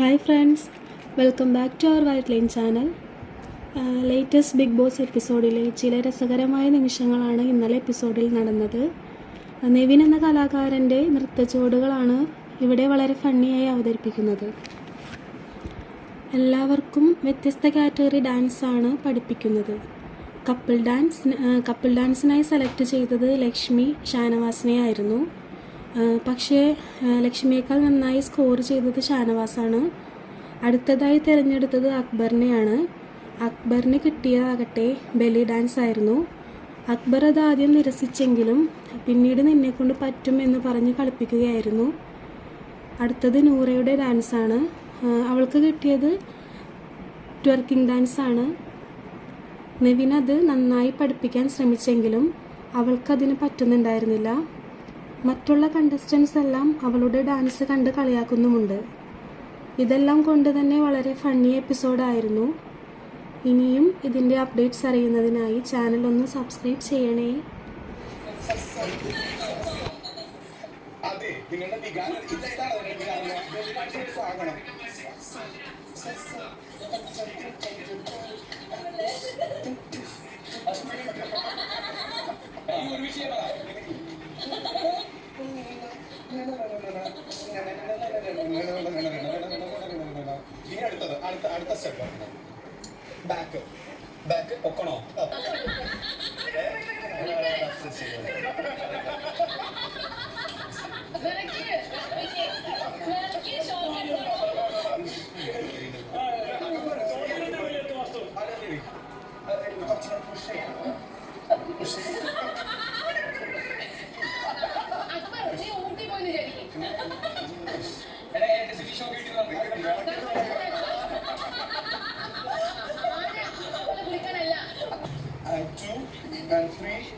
Hi friends welcome back to our White Line channel latest Bigg Boss എപ്പിസോഡിലെ ചില രസകരമായ നിമിഷങ്ങളാണ് ഇന്നലെ എപ്പിസോഡിൽ നടന്നത്. നെവിൻ എന്ന കലാകാരന്റെ നൃത്തച്ചുവടുകളാണ് ഇവിടെ വളരെ ഫണ്ണിയായി അവതരിപ്പിക്കുന്നത്. എല്ലാവർക്കും വ്യത്യസ്ത കാറ്റഗറി ഡാൻസാണ് പഠിപ്പിക്കുന്നത്. കപ്പിൾ ഡാൻസ് കപ്പിൾ ഡാൻസിനായി സെലക്ട് ചെയ്തത് ലക്ഷ്മി ഷാനവാസിനെയായിരുന്നു. ആ, പക്ഷേ ലക്ഷ്മിയേക്കാൾ നന്നായി സ്കോർ ചെയ്തത് ഷാനവാസാണ്. അടുത്തതായി തിരഞ്ഞെടുത്തത് അക്ബറിനെയാണ്. അക്ബറിന് കിട്ടിയതാകട്ടെ ബലി ഡാൻസ് ആയിരുന്നു. അക്ബർ അത് ആദ്യം നിരസിച്ചെങ്കിലും പിന്നീട് നിന്നെക്കൊണ്ട് പറ്റും എന്ന് പറഞ്ഞ് കളിപ്പിക്കുകയായിരുന്നു. അടുത്തത് നൂറയുടെ ഡാൻസാണ് അവൾക്ക് കിട്ടിയത് ട്വർക്കിംഗ് ഡാൻസാണ് നെവിൻ അത് നന്നായി പഠിപ്പിക്കാൻ ശ്രമിച്ചെങ്കിലും അവൾക്കതിന് പറ്റുന്നുണ്ടായിരുന്നില്ല. മറ്റുള്ള കണ്ടസ്റ്റൻസ് എല്ലാം അവളുടെ ഡാൻസ് കണ്ട് കളിയാക്കുന്നുമുണ്ട്. ഇതെല്ലാം കൊണ്ട് തന്നെ വളരെ ഫണ്ണി എപ്പിസോഡായിരുന്നു ഇനിയും ഇതിന്റെ അപ്ഡേറ്റ്സ് അറിയുന്നതിനായി ചാനൽ ഒന്ന് സബ്സ്ക്രൈബ് ചെയ്യണേ. ഒരു വിഷയം അടുത്ത അടുത്ത സ്റ്റെപ്പ് ബാക്ക് ബാക്ക് പൊക്കണോ? and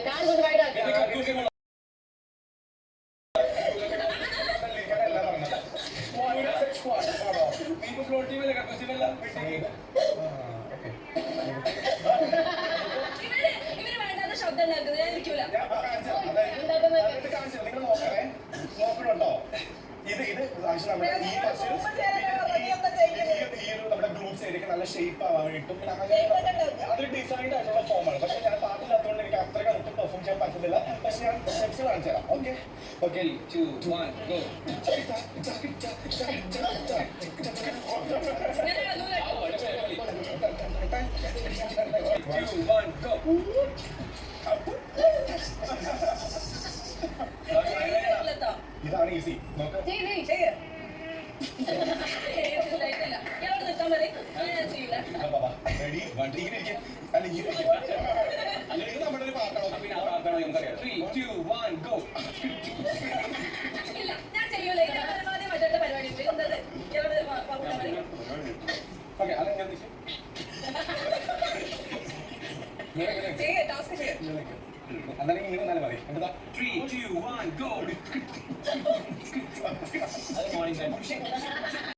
ഇത് ഇത് നമ്മുടെ ഈ ബസ്സിൽ നല്ല ഷേപ്പ് പിന്നെ അതൊരു ഡിസൈൻഡ് ആയിട്ടുള്ള ഫോമാണ് പക്ഷെ ഞാൻ പാട്ടില്ലാത്തതുകൊണ്ട് എനിക്ക് അത്ര കറക്റ്റ് പെർഫോം ചെയ്യാൻ പറ്റുന്നില്ല പക്ഷെ ഞാൻ സ്റ്റെപ്സ് കാണിച്ചു തരാം. Okay okay two, one, go. Two, one, go. ഇതാണ് ഈസി നോക്ക് ഇയാളോട് നിൽക്കാൻ മതി ഞാൻ ചെയ്യൂല റെഡി വണ്ടി ഇങ്ങനെ ഇരിക്കുക അല്ല ഇങ്ങനെ ഇരിക്കുക ഇത് നമ്മുടെ ഒരു പാട്ടാണോ പിന്നെ ആ പ്രാർത്ഥന നമുക്കറിയാം. Three, two, one, go. ഇല്ല ഞാൻ ചെയ്യൂല ഇത് പരമാവധി മറ്റേ പരിപാടി ഉണ്ട് എന്തത് ഇയാളോട് വ- വ- കൂട്ടാൻ മതി ഓക്കെ ഇങ്ങനെ നിൽക്കും അന്നേരം ഇങ്ങനെ വന്നാലും മതി എന്താ Three, two, one, go. അത് time.